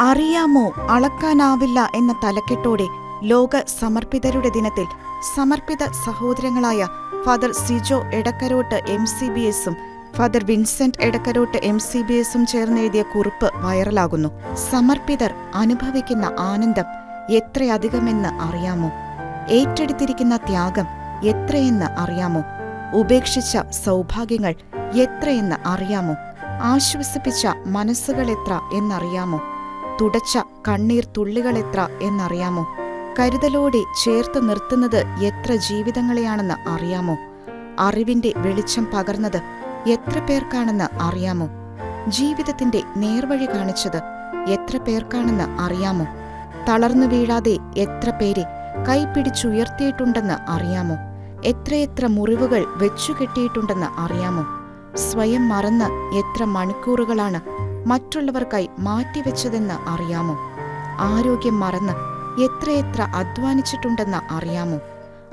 അറിയാമോ അളക്കാനാവില്ല എന്ന തലക്കെട്ടോടെ ലോക സമർപ്പിതരുടെ ദിനത്തിൽ സമർപ്പിത സഹോദരങ്ങളായ father Sijo Edakkarottu M C B എസും father Vincent Edakkarottu M C B എസും ചേർന്നെഴുതിയ കുറിപ്പ് വൈറലാകുന്നു. സമർപ്പിതർ അനുഭവിക്കുന്ന ആനന്ദം എത്രയധികമെന്ന് അറിയാമോ? ഏറ്റെടുത്തിരിക്കുന്ന ത്യാഗം എത്രയെന്ന് അറിയാമോ? ഉപേക്ഷിച്ച സൗഭാഗ്യങ്ങൾ എത്രയെന്ന് അറിയാമോ? ആശ്വസിപ്പിച്ച മനസ്സുകൾ എത്ര എന്നറിയാമോ? തുടച്ച കണ്ണീർ തുള്ളികളെത്ര എന്നറിയാമോ? കരുതലോടെ ചേർത്ത് നിർത്തുന്നത് എത്ര ജീവിതങ്ങളെയാണെന്ന് അറിയാമോ? അറിവിന്റെ വെളിച്ചം പകർന്നത് എത്ര പേർക്കാണെന്ന് അറിയാമോ? ജീവിതത്തിന്റെ നേർവഴി കാണിച്ചത് എത്ര പേർക്കാണെന്ന് അറിയാമോ? തളർന്നു വീഴാതെ എത്ര പേരെ കൈപിടിച്ചുയർത്തിയിട്ടുണ്ടെന്ന് അറിയാമോ? എത്രയെത്ര മുറിവുകൾ വെച്ചുകെട്ടിയിട്ടുണ്ടെന്ന് അറിയാമോ? സ്വയം മറന്ന് എത്ര മണിക്കൂറുകളാണ് മറ്റുള്ളവർക്കായി മാറ്റിവെച്ചതെന്ന് അറിയാമോ? ആരോഗ്യം മറന്ന് എത്രയെത്ര അധ്വാനിച്ചിട്ടുണ്ടെന്ന് അറിയാമോ?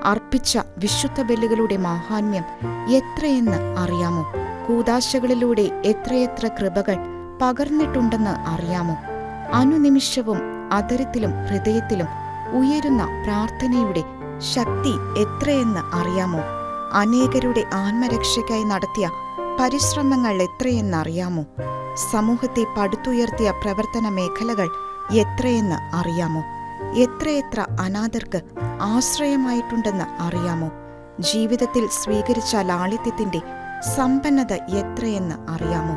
അർപ്പിച്ച വിശുദ്ധ ബലികളുടെ മാഹാത്മ്യം എത്രയെന്ന് അറിയാമോ? കൂതാശകളിലൂടെ എത്രയെത്ര കൃപകൾ പകർന്നിട്ടുണ്ടെന്ന് അറിയാമോ? അനുനിമിഷവും അതരത്തിലും ഹൃദയത്തിലും ഉയരുന്ന പ്രാർത്ഥനയുടെ ശക്തി എത്രയെന്ന് അറിയാമോ? അനേകരുടെ ആത്മരക്ഷയ്ക്കായി നടത്തിയ പരിശ്രമങ്ങൾ എത്രയെന്നറിയാമോ? സമൂഹത്തെ പടുത്തുയർത്തിയ പ്രവർത്തന മേഖലകൾ എത്രയെന്ന് അറിയാമോ? എത്രയെത്ര അനാഥർക്ക് ആശ്രയമായിട്ടുണ്ടെന്ന് അറിയാമോ? ജീവിതത്തിൽ സ്വീകരിച്ച ലാളിത്യത്തിന്റെ സമ്പന്നത എത്രയെന്ന് അറിയാമോ?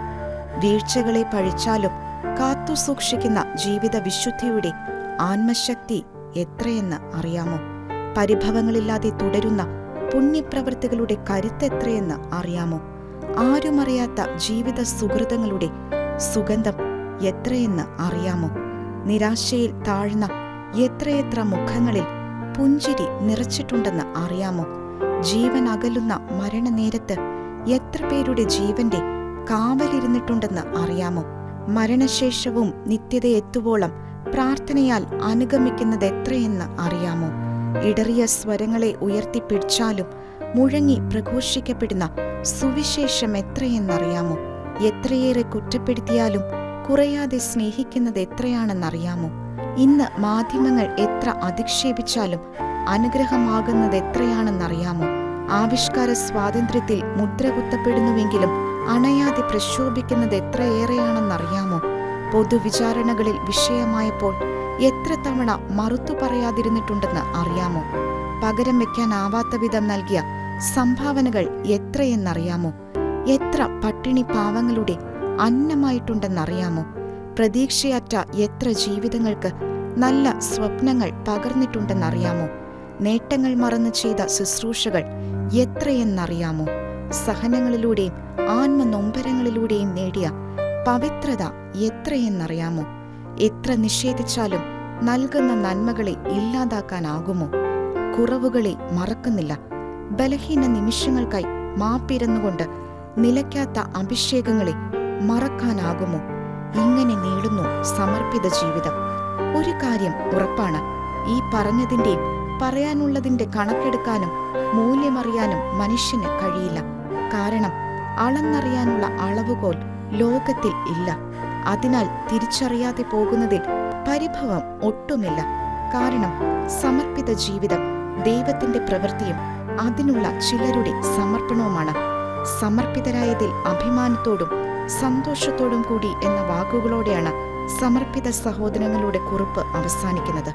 വീഴ്ചകളെ പഴിച്ചാലും കാത്തുസൂക്ഷിക്കുന്ന ജീവിത വിശുദ്ധിയുടെ ആത്മശക്തി എത്രയെന്ന് അറിയാമോ? പരിഭവങ്ങളില്ലാതെ തുടരുന്ന പുണ്യപ്രവൃത്തികളുടെ കരുത്തെത്രയെന്ന് അറിയാമോ? ആരുമറിയാത്ത ജീവിത സുഹൃതങ്ങളുടെ സുഗന്ധം എത്രയെന്ന് അറിയാമോ? നിരാശയിൽ താഴ്ന്ന എത്രയെത്ര മുഖങ്ങളിൽ പുഞ്ചിരി നിറച്ചിട്ടുണ്ടെന്ന് അറിയാമോ? ജീവൻ അകലുന്ന മരണനേരത്ത് എത്ര പേരുടെ ജീവന്റെ കാവലിരുന്നിട്ടുണ്ടെന്ന് അറിയാമോ? മരണശേഷവും നിത്യത എത്തുവോളം പ്രാർത്ഥനയാൽ അനുഗമിക്കുന്നത് എത്രയെന്ന് അറിയാമോ? ഇടറിയ സ്വരങ്ങളെ ഉയർത്തിപ്പിടിച്ചാലും മുഴങ്ങി പ്രഘോഷിക്കപ്പെടുന്ന സുവിശേഷം എത്രയെന്നറിയാമോ? എത്രയേറെ കുറ്റപ്പെടുത്തിയാലും കുറയാതെ സ്നേഹിക്കുന്നത് എത്രയാണെന്നറിയാമോ? ഇന്ന് മാധ്യമങ്ങൾ എത്ര അധിക്ഷേപിച്ചാലും അനുഗ്രഹമാകുന്നത് എത്രയാണെന്നറിയാമോ? ആവിഷ്കാര സ്വാതന്ത്ര്യത്തിൽ മുദ്ര കുത്തപ്പെടുന്നുവെങ്കിലും അണയാതെ പ്രക്ഷോഭിക്കുന്നത് എത്രയേറെയാണെന്നറിയാമോ? പൊതുവിചാരണകളിൽ വിഷയമായപ്പോൾ എത്ര തവണ മറുത്തു പറയാതിരുന്നിട്ടുണ്ടെന്ന് അറിയാമോ? പകരം വയ്ക്കാനാവാത്ത വിധം നൽകിയ സംഭാവനകൾ എത്രയെന്നറിയാമോ? എത്ര പട്ടിണി പാവങ്ങളുടെ അന്നമായിട്ടുണ്ടെന്നറിയാമോ? പ്രതീക്ഷയറ്റ എത്ര ജീവിതങ്ങൾക്ക് നല്ല സ്വപ്നങ്ങൾ പകർന്നിട്ടുണ്ടെന്നറിയാമോ? നേട്ടങ്ങൾ മറന്ന് ചെയ്ത ശുശ്രൂഷകൾ എത്രയെന്നറിയാമോ? സഹനങ്ങളിലൂടെയും ആത്മനൊമ്പരങ്ങളിലൂടെയും നേടിയ പവിത്രത എത്രയെന്നറിയാമോ? എത്ര നിഷേധിച്ചാലും നൽകുന്ന നന്മകളെ ഇല്ലാതാക്കാനാകുമോ? കുറവുകളെ മറക്കുന്നില്ല. ബലഹീന നിമിഷങ്ങൾക്കായി മാപ്പിരന്നുകൊണ്ട് നിലയ്ക്കാത്ത അഭിഷേകങ്ങളെ മറക്കാനാകുമോ? ഇങ്ങനെ നേടുന്നു സമർപ്പിത ജീവിതം. ഒരു കാര്യം ഉറപ്പാണ്. ഈ പറഞ്ഞതിന്റെ പറയാനുള്ളതിന്റെ കണക്കെടുക്കാനും മൂല്യമറിയാനും മനുഷ്യന് കഴിയില്ല. കാരണം അളന്നറിയാനുള്ള അളവുകോൽ ലോകത്തിൽ ഇല്ല. അതിനാൽ തിരിച്ചറിയാതെ പോകുന്നതിൽ പരിഭവം ഒട്ടുമില്ല. കാരണം സമർപ്പിത ജീവിതം ദൈവത്തിന്റെ പ്രവൃത്തിയും അതിനുള്ള ചിലരുടെ സമർപ്പണവുമാണ്. സമർപ്പിതരായതിൽ അഭിമാനത്തോടും സന്തോഷത്തോടും കൂടി എന്ന വാക്കുകളോടെയാണ് സമർപ്പിത സഹോദരങ്ങളുടെ കുറിപ്പ് അവസാനിക്കുന്നത്.